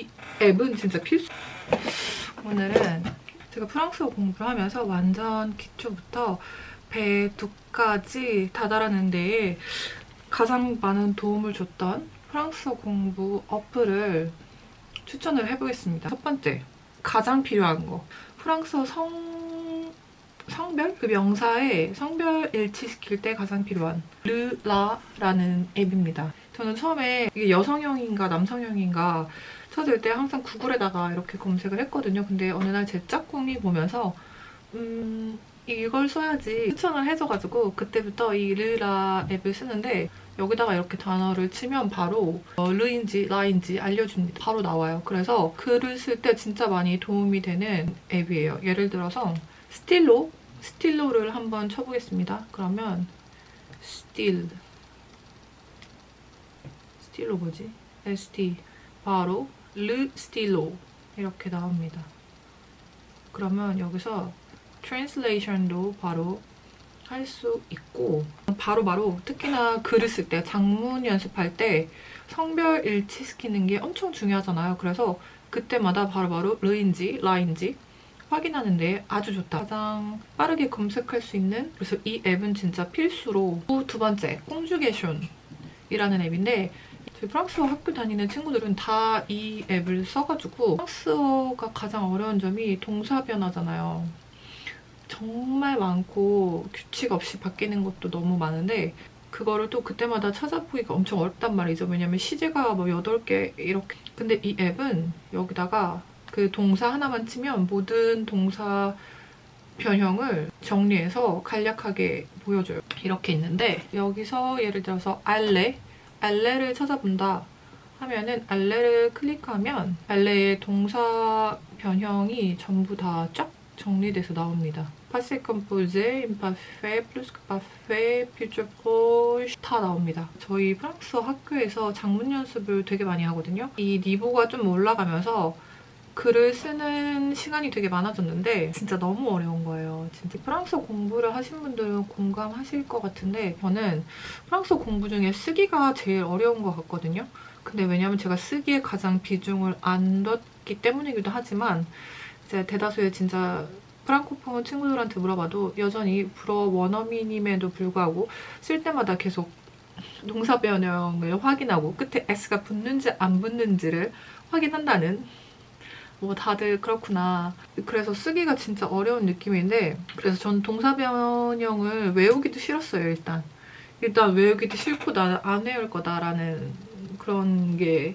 이 앱은 진짜 필수. 오늘은 제가 프랑스어 공부를 하면서 완전 기초부터 배 두까지 다다라는 데에 가장 많은 도움을 줬던 프랑스어 공부 어플을 추천을 해보겠습니다. 첫 번째, 가장 필요한 거. 프랑스어 성, 성별? 그 명사에 성별 일치시킬 때 가장 필요한 르라라는 앱입니다. 저는 처음에 이게 여성형인가 남성형인가 찾을 때 항상 구글에다가 이렇게 검색을 했거든요. 근데 어느 날 제 짝꿍이 보면서 음 이걸 써야지 추천을 해줘가지고 그때부터 이 르라 앱을 쓰는데 여기다가 이렇게 단어를 치면 바로 어, 르인지 라인지 알려줍니다. 바로 나와요. 그래서 글을 쓸 때 진짜 많이 도움이 되는 앱이에요. 예를 들어서 스틸로 스틸로를 한번 쳐보겠습니다. 그러면 스틸 스틸로 뭐지? ST 바로 르 스틸로 이렇게 나옵니다. 그러면 여기서 트랜슬레이션도 바로 할 수 있고 바로바로 바로 특히나 글을 쓸때 장문 연습할 때 성별 일치시키는 게 엄청 중요하잖아요. 그래서 그때마다 바로 바로 르인지 라인지 확인하는데 아주 좋다. 가장 빠르게 검색할 수 있는 그래서 이 앱은 진짜 필수로 두 번째 꽁주게숀이라는 앱인데 저희 프랑스어 학교 다니는 친구들은 다 이 앱을 써가지고 프랑스어가 가장 어려운 점이 동사 변화잖아요. 정말 많고 규칙 없이 바뀌는 것도 너무 많은데 그거를 또 그때마다 찾아보기가 엄청 어렵단 말이죠. 왜냐면 시제가 뭐 8개 이렇게 근데 이 앱은 여기다가 그 동사 하나만 치면 모든 동사 변형을 정리해서 간략하게 보여줘요. 이렇게 있는데 여기서 예를 들어서 알레, 알레를 찾아본다 하면은 알레를 클릭하면 알레의 동사 변형이 전부 다 쫙 정리돼서 나옵니다. passé parfait, futur proche 다 나옵니다. 저희 프랑스어 학교에서 장문 연습을 되게 많이 하거든요. 이 니보가 좀 올라가면서 글을 쓰는 시간이 되게 많아졌는데 진짜 너무 어려운 거예요. 진짜 프랑스어 공부를 하신 분들은 공감하실 것 같은데 저는 프랑스어 공부 중에 쓰기가 제일 어려운 것 같거든요. 근데 왜냐면 제가 쓰기에 가장 비중을 안 뒀기 때문이기도 하지만 이제 대다수의 진짜 프랑코폰 친구들한테 물어봐도 여전히 불어 원어민임에도 불구하고 쓸 때마다 계속 동사 변형을 확인하고 끝에 s가 붙는지 안 붙는지를 확인한다는 뭐 다들 그렇구나. 그래서 쓰기가 진짜 어려운 느낌인데 그래서 전 동사 변형을 외우기도 싫었어요, 일단. 일단 외우기도 싫고 나 안 외울 거다라는 그런 게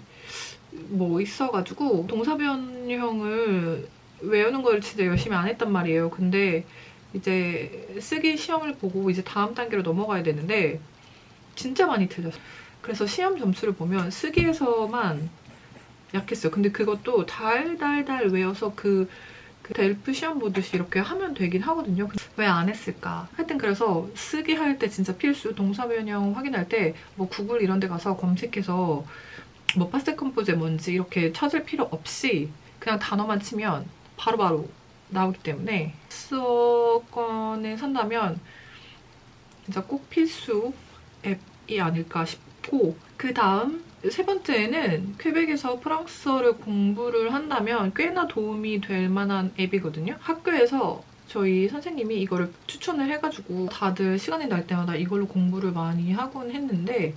뭐 있어가지고 동사 변형을 외우는 걸 진짜 열심히 안 했단 말이에요. 근데 이제 쓰기 시험을 보고 이제 다음 단계로 넘어가야 되는데 진짜 많이 틀렸어요. 그래서 시험 점수를 보면 쓰기에서만 약했어요. 근데 그것도 달달달 외워서 그, 그 델프 시험 보듯이 이렇게 하면 되긴 하거든요. 왜 안 했을까? 하여튼 그래서 쓰기 할 때 진짜 필수 동사 변형 확인할 때 뭐 구글 이런 데 가서 검색해서 뭐 파스텔 컴포즈 뭔지 이렇게 찾을 필요 없이 그냥 단어만 치면 바로바로 바로 나오기 때문에 수어권을 산다면 진짜 꼭 필수 앱이 아닐까 싶고 그 다음 세 번째는 퀘벡에서 프랑스어를 공부를 한다면 꽤나 도움이 될 만한 앱이거든요. 학교에서 저희 선생님이 이거를 추천을 해가지고 다들 시간이 날 때마다 이걸로 공부를 많이 하곤 했는데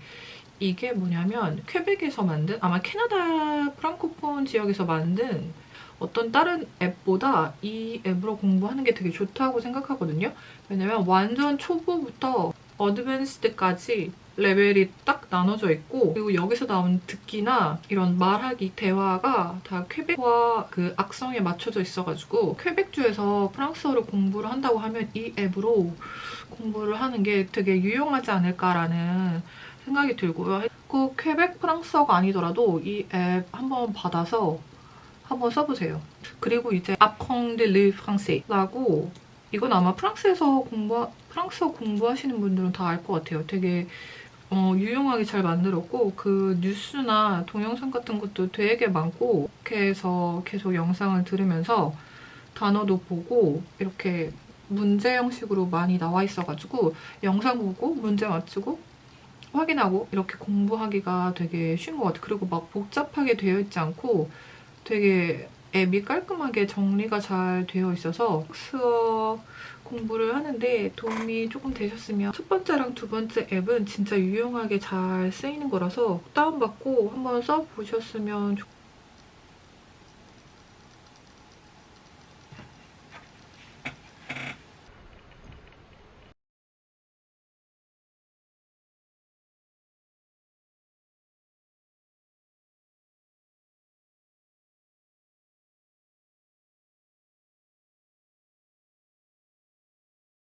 이게 뭐냐면 퀘벡에서 만든 아마 캐나다 프랑코폰 지역에서 만든 어떤 다른 앱보다 이 앱으로 공부하는 게 되게 좋다고 생각하거든요. 왜냐면 완전 초보부터 어드밴스드까지 레벨이 딱 나눠져 있고 그리고 여기서 나온 듣기나 이런 말하기, 대화가 다 퀘벡과 그 악성에 맞춰져 있어가지고 퀘벡주에서 프랑스어를 공부를 한다고 하면 이 앱으로 공부를 하는 게 되게 유용하지 않을까라는 생각이 들고요. 꼭 퀘벡 프랑스어가 아니더라도 이 앱 한번 받아서 한번 써보세요. 그리고 이제 아펑드 르 프랑세라고 이건 아마 프랑스에서 공부 프랑스어 공부하시는 분들은 다 알 것 같아요. 되게 어, 유용하게 잘 만들었고 그 뉴스나 동영상 같은 것도 되게 많고 이렇게 해서 계속 영상을 들으면서 단어도 보고 이렇게 문제 형식으로 많이 나와 있어가지고 영상 보고 문제 맞추고 확인하고 이렇게 공부하기가 되게 쉬운 것 같아요. 그리고 막 복잡하게 되어 있지 않고 되게 앱이 깔끔하게 정리가 잘 되어 있어서 수어 공부를 하는데 도움이 조금 되셨으면 첫 번째랑 두 번째 앱은 진짜 유용하게 잘 쓰이는 거라서 다운받고 한번 써보셨으면 좋